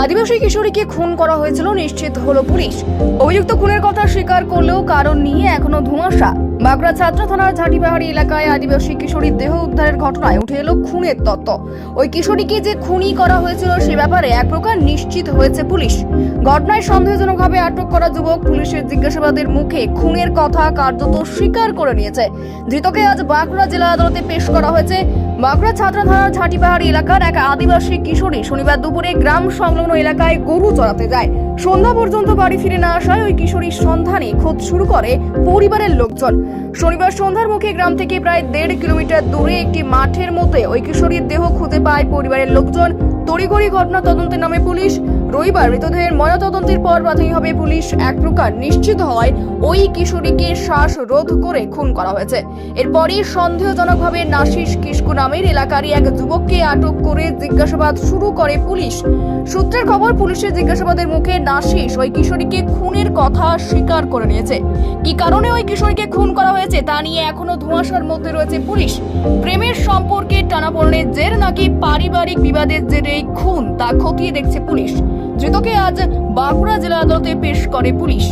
আদিবাসী কিশোরীকে খুন করা হয়েছিল, নিশ্চিত হলো পুলিশ। অভিযুক্ত খুনের কথা স্বীকার করলেও কারণ নিয়ে এখনও ধোঁয়াশা বাঁকুড়া ছাত্র থানার ঝাঁটিপাহাড়ি এলাকায় আদিবাসী কিশোরীর দেহ উদ্ধারের ঘটনায় উঠে এলো খুনের তত্ত্ব। ওই কিশোরীকে যে খুনি করা হয়েছিল সে ব্যাপারে এক প্রকার নিশ্চিত হয়েছে পুলিশ। ঘটনায় সন্দেহজনকভাবে আটক করা যুবক পুলিশের জিজ্ঞাসাবাদের মুখে খুনের কথা কার্যত স্বীকার করে নিয়েছে। ধৃতকে আজ বাঁকুড়া জেলা আদালতে পেশ করা হয়েছে। ছাত্রা থানার ঝাঁটিপাহাড়ি এলাকার এক আদিবাসী কিশোরী শনিবার দুপুরে গ্রাম সংলগ্ন এলাকায় গরু চড়াতে যায়। সন্ধ্যা পর্যন্ত বাড়ি ফিরে না আসায় ওই কিশোরীর সন্ধানে খোঁজ শুরু করে পরিবারের লোকজন। শনিবার সন্ধ্যার মুখে গ্রাম থেকে প্রায় দেড় কিলোমিটার দূরে একটি মাঠের মধ্যে ওই কিশোরীর দেহ খুঁজে পায় পরিবারের লোকজন। তড়িঘড়ি ঘটনা তদন্তের নামে পুলিশ। রবিবার মৃতদেহের ময়নাতদন্তের পর প্রাথমিকভাবে পুলিশ। এক প্রকার নিশ্চিত হয় ওই কিশোরীকে শ্বাস রোধ করে খুন করা হয়েছে। এরপরই সন্দেহজনকভাবে নাশিস কিস্কু নামের এলাকারই এক যুবককে আটক করে জিজ্ঞাসাবাদ শুরু করে পুলিশ। সূত্রের খবর, পুলিশের জিজ্ঞাসাবাদের মুখে নাশিস ওই কিশোরীকে খুনের কথা স্বীকার করে নিয়েছে। কি কারণে ওই কিশোরীকে খুন করা হয়েছে তা নিয়ে এখনও ধোঁয়াশার মধ্যে রয়েছে পুলিশ। প্রেমের সম্পর্কে টানাপোড়েনের জের নাকি পারিবারিক বিবাদের জেরেই খুন তা খতিয়ে দেখছে পুলিশ। ধৃতকে আজ বাঁকুড়া জেলা আদালতে পেশ করে পুলিশ।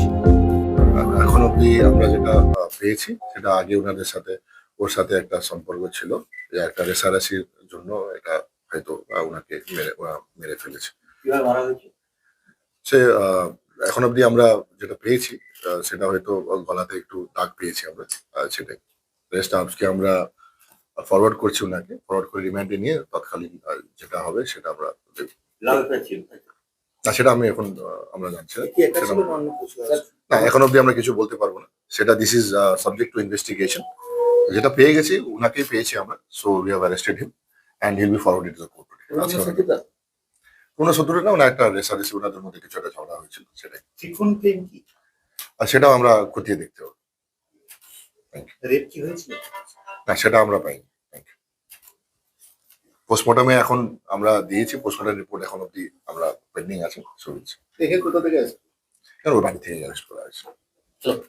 এখন অব্দি আমরা যেটা পেয়েছি সেটা আগে ওনাদের সাথে ওর সাথে একটা সম্পর্ক ছিল যে একটা রেসারেসির জন্য এটা হয়তো ওনাকে মেরে ওরা মেরে ফেলেছে। সে আহ, এখন অব্দি আমরা যেটা পেয়েছি সেটা হয়তো গলাতে একটু দাগ পেয়েছি আমরা সেটাই। রেস্ট আজকে আমরা ফরওয়ার্ড করছি ওনাকে ফরওয়ার্ড করে রিমান্ডে নিয়ে তৎকালীন যেটা হবে সেটা আমরা দেখব। না সেটা আমি এখন আমরা জানছি না। এখন অব্দি আমরা কিছু বলতে পারব না। সেটা this is subject to investigation যেটা পেয়ে গেছি ওনাকেই পেয়েছি আমরা। So we have arrested him and he'll be forwarded to the court কোনো সত্তরে না ওনা একটা রেসারেসি ওনাদের মধ্যে কিছু একটা ঝগড়া হয়েছিল সেটাই। আর সেটাও আমরা খতিয়ে দেখতে হবে। না সেটা আমরা পাইনি। পোস্টমর্টমে এখন আমরা দিয়েছি পোস্টমর্টম রিপোর্ট এখন অব্দি আমরা পেন্ডিং আছে সো দেখে কোথা থেকে আসবে? ওর বাড়ি থেকে অ্যারেস্ট করা হয়েছে চলো।